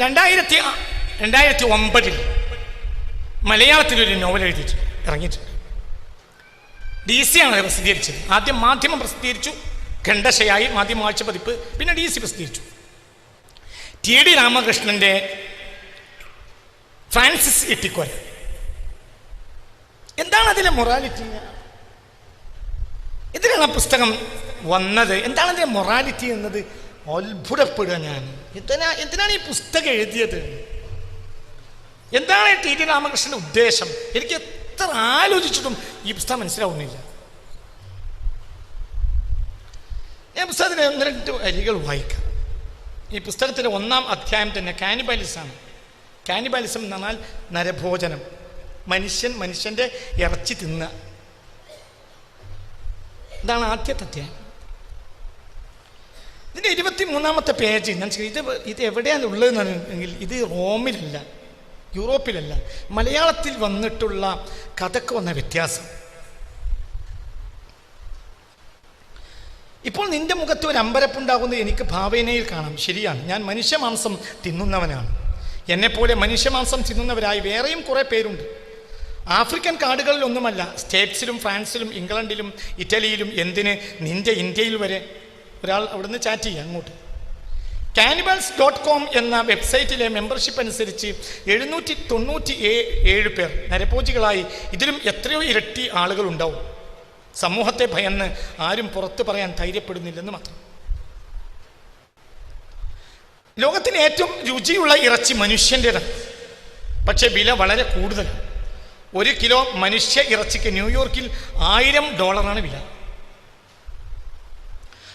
രണ്ടായിരത്തി രണ്ടായിരത്തി ഒമ്പതിൽ മലയാളത്തിൽ ഒരു നോവൽ എഴുതിയിട്ട് ഇറങ്ങിയിട്ടുണ്ട്. ഡി സി ആണ് പ്രസിദ്ധീകരിച്ചത്. ആദ്യം മാധ്യമം പ്രസിദ്ധീകരിച്ചു ഖണ്ഡശയായി മാധ്യമ ആഴ്ച പതിപ്പ് പിന്നെ ഡി സി പ്രസിദ്ധീകരിച്ചു. ടി ഡി രാമകൃഷ്ണന്റെ ഫ്രാൻസിസ് ഇട്ടിക്കോൽ. എന്താണ് അതിലെ മൊറാലിറ്റി എന്തിനാണ് ആ പുസ്തകം വന്നത് എന്താണ് അതിലെ മൊറാലിറ്റി എന്നത്? അത്ഭുതപ്പെടുക ഞാൻ. എന്തിനാ എന്തിനാണ് ഈ പുസ്തകം എഴുതിയത്? എന്താണ് ടി ടി രാമകൃഷ്ണന്റെ ഉദ്ദേശം? എനിക്ക് എത്ര ആലോചിച്ചിട്ടും ഈ പുസ്തകം മനസ്സിലാവുന്നില്ല. ഞാൻ പുസ്തകത്തിലെ ഒന്ന് രണ്ട് വരികൾ വായിക്കാം. ഈ പുസ്തകത്തിലെ ഒന്നാം അധ്യായം തന്നെ കാനിബാലിസാണ് കാനിബാലിസം എന്ന് പറഞ്ഞാൽ നരഭോജനം. മനുഷ്യൻ മനുഷ്യന്റെ ഇറച്ചി തിന്ന ഇതാണ് ആദ്യത്തെ അധ്യായം. ഇതിന്റെ ഇരുപത്തി മൂന്നാമത്തെ പേജ് ഞാൻ ഇത് ഇത് എവിടെയാണ് ഉള്ളതെന്നെങ്കിൽ ഇത് റോമിലല്ല യൂറോപ്പിലല്ല. മലയാളത്തിൽ വന്നിട്ടുള്ള കഥക്ക് വന്ന വ്യത്യാസം. ഇപ്പോൾ നിന്റെ മുഖത്ത് ഒരു അമ്പരപ്പുണ്ടാകുന്നത് എനിക്ക് ഭാവേനയിൽ കാണാം. ശരിയാണ്. ഞാൻ മനുഷ്യമാംസം തിന്നുന്നവനാണ്. എന്നെപ്പോലെ മനുഷ്യമാംസം തിന്നുന്നവരായി വേറെയും കുറേ പേരുണ്ട്. ആഫ്രിക്കൻ കാടുകളിലൊന്നുമല്ല. സ്റ്റേറ്റ്സിലും ഫ്രാൻസിലും ഇംഗ്ലണ്ടിലും ഇറ്റലിയിലും എന്തിന്? നിന്റെ ഇന്ത്യയിൽ വരെ. ഒരാൾ അവിടുന്ന് ചാറ്റ് ചെയ്യുക അങ്ങോട്ട്. കാനിബൽസ് ഡോട്ട് കോം എന്ന വെബ്സൈറ്റിലെ മെമ്പർഷിപ്പ് അനുസരിച്ച് എഴുന്നൂറ്റി തൊണ്ണൂറ്റി ഏഴ് പേർ നരഭോജികളായി ഇതിലും എത്രയോ ഇരട്ടി ആളുകൾ ഉണ്ടാവും സമൂഹത്തെ ഭയന്ന് ആരും പുറത്തു പറയാൻ ധൈര്യപ്പെടുന്നില്ലെന്ന് മാത്രം. ലോകത്തിന് ഏറ്റവും രുചിയുള്ള ഇറച്ചി മനുഷ്യന്റെതാണ് പക്ഷേ വില വളരെ കൂടുതലാണ്. ഒരു കിലോ മനുഷ്യ ഇറച്ചിക്ക് ന്യൂയോർക്കിൽ ആയിരം ഡോളറാണ് വില.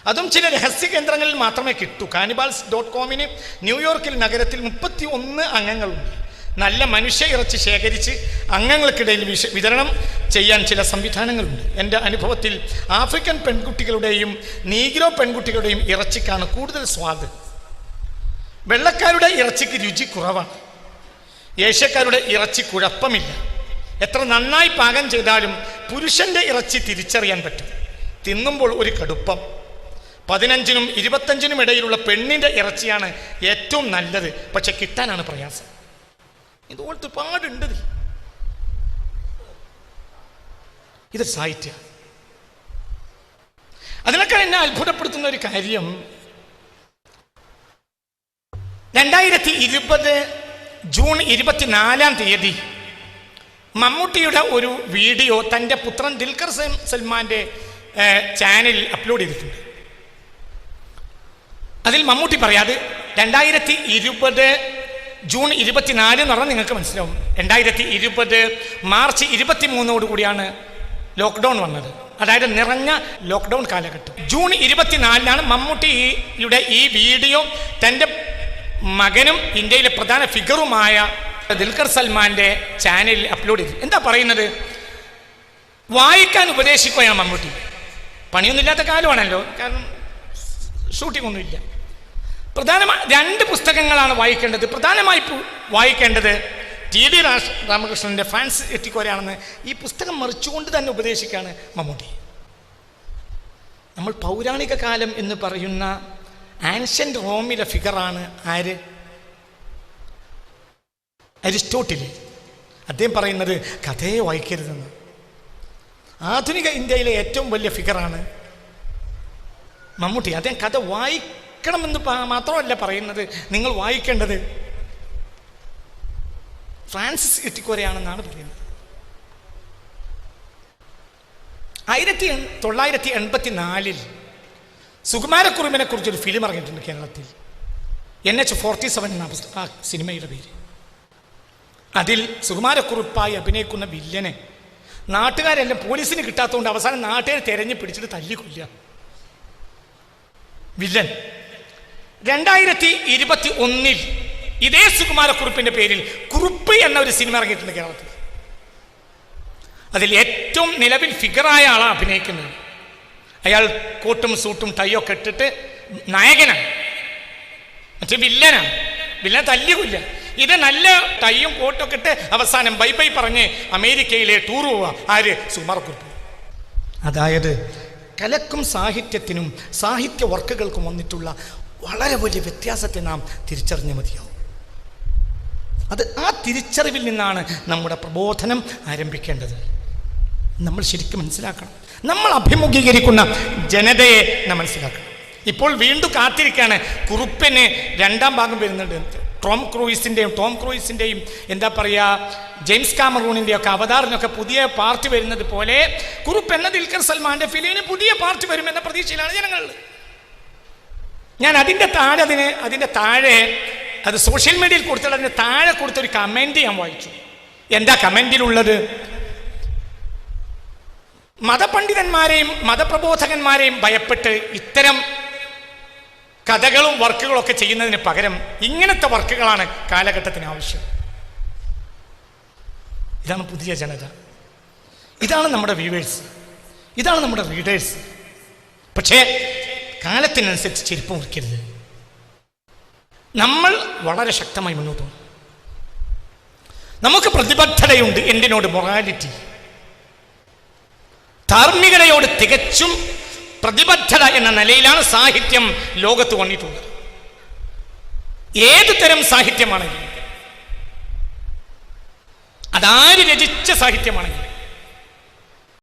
അതും ചില രഹസ്യ കേന്ദ്രങ്ങളിൽ മാത്രമേ കിട്ടൂ. കാനിബാൽസ് ഡോട്ട് കോമിന് ന്യൂയോർക്കിൽ നഗരത്തിൽ മുപ്പത്തി ഒന്ന് അംഗങ്ങളുണ്ട്. നല്ല മനുഷ്യ ഇറച്ചി ശേഖരിച്ച് അംഗങ്ങൾക്കിടയിൽ വിതരണം ചെയ്യാൻ ചില സംവിധാനങ്ങളുണ്ട്. എന്റെ അനുഭവത്തിൽ ആഫ്രിക്കൻ പെൺകുട്ടികളുടെയും നീഗ്രോ പെൺകുട്ടികളുടെയും ഇറച്ചിക്കാണ് കൂടുതൽ സ്വാദ്. വെള്ളക്കാരുടെ ഇറച്ചിക്ക് രുചി കുറവാണ്. ഏഷ്യക്കാരുടെ ഇറച്ചി കുഴപ്പമില്ല. എത്ര നന്നായി പാകം ചെയ്താലും പുരുഷന്റെ ഇറച്ചി തിരിച്ചറിയാൻ പറ്റും. തിന്നുമ്പോൾ ഒരു കടുപ്പം. പതിനഞ്ചിനും ഇരുപത്തഞ്ചിനും ഇടയിലുള്ള പെണ്ണിന്റെ ഇറച്ചിയാണ് ഏറ്റവും നല്ലത്. പക്ഷെ കിട്ടാനാണ് പ്രയാസം. ഇതുപോലത്തെ പാടുണ്ട്. ഇത്. സാഹിത്യ. അതിനൊക്കെ എന്നെ അത്ഭുതപ്പെടുത്തുന്ന ഒരു കാര്യം. രണ്ടായിരത്തി ഇരുപത് ജൂൺ ഇരുപത്തിനാലാം തീയതി മമ്മൂട്ടിയുടെ ഒരു വീഡിയോ തന്റെ പുത്രൻ ദിൽഖർ സൽമാന്റെ ചാനലിൽ അപ്ലോഡ് ചെയ്തിട്ടുണ്ട്. അതിൽ മമ്മൂട്ടി പറയാതെ രണ്ടായിരത്തി ഇരുപത് ജൂൺ ഇരുപത്തിനാല് എന്ന് പറഞ്ഞാൽ നിങ്ങൾക്ക് മനസ്സിലാവും. രണ്ടായിരത്തി ഇരുപത് മാർച്ച് ഇരുപത്തി മൂന്നോട് കൂടിയാണ് ലോക്ക്ഡൗൺ വന്നത്. അതായത് നിറഞ്ഞ ലോക്ക്ഡൗൺ കാലഘട്ടം. ജൂൺ ഇരുപത്തിനാലിനാണ് മമ്മൂട്ടിയുടെ ഈ വീഡിയോ തന്റെ മകനും ഇന്ത്യയിലെ പ്രധാന ഫിഗറുമായ ദിൽഖർ സൽമാന്റെ ചാനലിൽ അപ്ലോഡ് ചെയ്തു എന്താ പറയുന്നത്? വായിക്കാൻ ഉപദേശിക്കുകയാണ് മമ്മൂട്ടി. പണിയൊന്നുമില്ലാത്ത കാലമാണല്ലോ. കാരണം ഷൂട്ടിംഗ് ഒന്നുമില്ല പ്രധാനമായി രണ്ട് പുസ്തകങ്ങളാണ് വായിക്കേണ്ടത്. പ്രധാനമായി വായിക്കേണ്ടത് ടി ഡി രാമകൃഷ്ണന്റെ ഫാൻസ് എത്തിക്കോരാണെന്ന് ഈ പുസ്തകം മറിച്ചുകൊണ്ട് തന്നെ ഉപദേശിക്കുകയാണ് മമ്മൂട്ടി. നമ്മൾ പൗരാണിക കാലം എന്ന് പറയുന്ന ആൻഷ്യന്റ് റോമിലെ ഫിഗറാണ് ആര്? അരിസ്റ്റോട്ടിൽ അദ്ദേഹം പറയുന്നത് കഥയെ വായിക്കരുതെന്ന്. ആധുനിക ഇന്ത്യയിലെ ഏറ്റവും വലിയ ഫിഗറാണ് മമ്മൂട്ടി. അദ്ദേഹം കഥ വായിക്കണമെന്ന് പ- മാത്രമല്ല പറയുന്നത് നിങ്ങൾ വായിക്കേണ്ടത്. ഫ്രാൻസിസ് എത്തിക്കോരയാണെന്നാണ് പറയുന്നത്. ആയിരത്തി തൊള്ളായിരത്തി എൺപത്തി നാലിൽ സുകുമാരക്കുറുമിനെ കുറിച്ചൊരു ഫിലിം ഇറങ്ങിയിട്ടുണ്ട് കേരളത്തിൽ. എൻ എച്ച് ഫോർട്ടി സെവൻ ആ സിനിമയുടെ പേര്. അതിൽ സുകുമാരക്കുറുപ്പായി അഭിനയിക്കുന്ന വില്ലനെ നാട്ടുകാരെല്ലാം പോലീസിന് കിട്ടാത്തതുകൊണ്ട് അവസാനം നാട്ടുകാരെ തെരഞ്ഞു പിടിച്ചിട്ട് തല്ലിക്കൊല്ലുക. വില്ലൻ. രണ്ടായിരത്തി ഇരുപത്തി ഒന്നിൽ ഇതേ സുകുമാരക്കുറിപ്പിന്റെ പേരിൽ കുറുപ്പ് എന്ന ഒരു സിനിമ ഇറങ്ങിയിട്ടുണ്ട് കേരളത്തിൽ. അതിൽ ഏറ്റവും നിലവിൽ ഫിഗറായ ആളാണ് അഭിനയിക്കുന്നത്. അയാൾ കോട്ടും സൂട്ടും ടൈയൊക്കെ ഇട്ടിട്ട് നായകനാണ്. മറ്റേ വില്ലനാണ്. വില്ലൻ തല്ലിയില്ല ഇത് നല്ല ടൈയും കോട്ടൊക്കെ ഇട്ട് അവസാനം ബൈ ബൈ പറഞ്ഞ് അമേരിക്കയിലെ ടൂർ പോവുക ആര്? സുകുമാരക്കുറിപ്പ് അതായത് കലക്കും സാഹിത്യത്തിനും സാഹിത്യ വർക്കുകൾക്കും വന്നിട്ടുള്ള വളരെ വലിയ വ്യത്യാസത്തെ നാം തിരിച്ചറിഞ്ഞ മതിയാവും. അത് ആ തിരിച്ചറിവിൽ നിന്നാണ് നമ്മുടെ പ്രബോധനം ആരംഭിക്കേണ്ടത്. നമ്മൾ ശരിക്കും മനസ്സിലാക്കണം. നമ്മൾ അഭിമുഖീകരിക്കുന്ന ജനതയെ നാം മനസ്സിലാക്കണം. ഇപ്പോൾ വീണ്ടും കാത്തിരിക്കുകയാണ്. കുറുപ്പിന് രണ്ടാം ഭാഗം വരുന്നുണ്ട്. ടോം ക്രൂയിസിന്റെയും ടോം ക്രൂയിസിന്റെയും എന്താ പറയുക ജെയിംസ് കാമറൂണിന്റെയും ഒക്കെ അവതാറിനൊക്കെ പുതിയ പാർട്ടി വരുന്നത് പോലെ കുറുപ്പ് എന്ന ദിൽഖർ സൽമാന്റെ ഫിലിമിന് പുതിയ പാർട്ടി വരുമെന്ന പ്രതീക്ഷയിലാണ് ജനങ്ങൾ ഞാൻ അതിന്റെ താഴെ അതിന് അതിന്റെ താഴെ അത് സോഷ്യൽ മീഡിയയിൽ കൊടുത്തുള്ള അതിന്റെ താഴെ കൊടുത്തൊരു കമന്റ് ഞാൻ വായിച്ചു. എന്താ കമന്റിലുള്ളത് മതപണ്ഡിതന്മാരെയും മതപ്രബോധകന്മാരെയും ഭയപ്പെട്ട് ഇത്തരം കഥകളും വർക്കുകളും ഒക്കെ ചെയ്യുന്നതിന് പകരം ഇങ്ങനത്തെ വർക്കുകളാണ് കാലഘട്ടത്തിന് ആവശ്യം. ഇതാണ് പുതിയ ജനത. ഇതാണ് നമ്മുടെ വ്യൂവേഴ്സ് ഇതാണ് നമ്മുടെ റീഡേഴ്സ് പക്ഷേ കാലത്തിനനുസരിച്ച് ചെരുപ്പ് മുറിക്കരുത്. നമ്മൾ വളരെ ശക്തമായി മുന്നോട്ട് പോകും നമുക്ക് പ്രതിബദ്ധതയുണ്ട് എന്തിനോട്? മൊറാലിറ്റി ധാർമ്മികതയോട് തികച്ചും പ്രതിബദ്ധത എന്ന നിലയിലാണ് സാഹിത്യം ലോകത്ത് വന്നിട്ടുള്ളത്. ഏത് തരം സാഹിത്യമാണെങ്കിലും അതാര് രചിച്ച സാഹിത്യമാണെങ്കിലും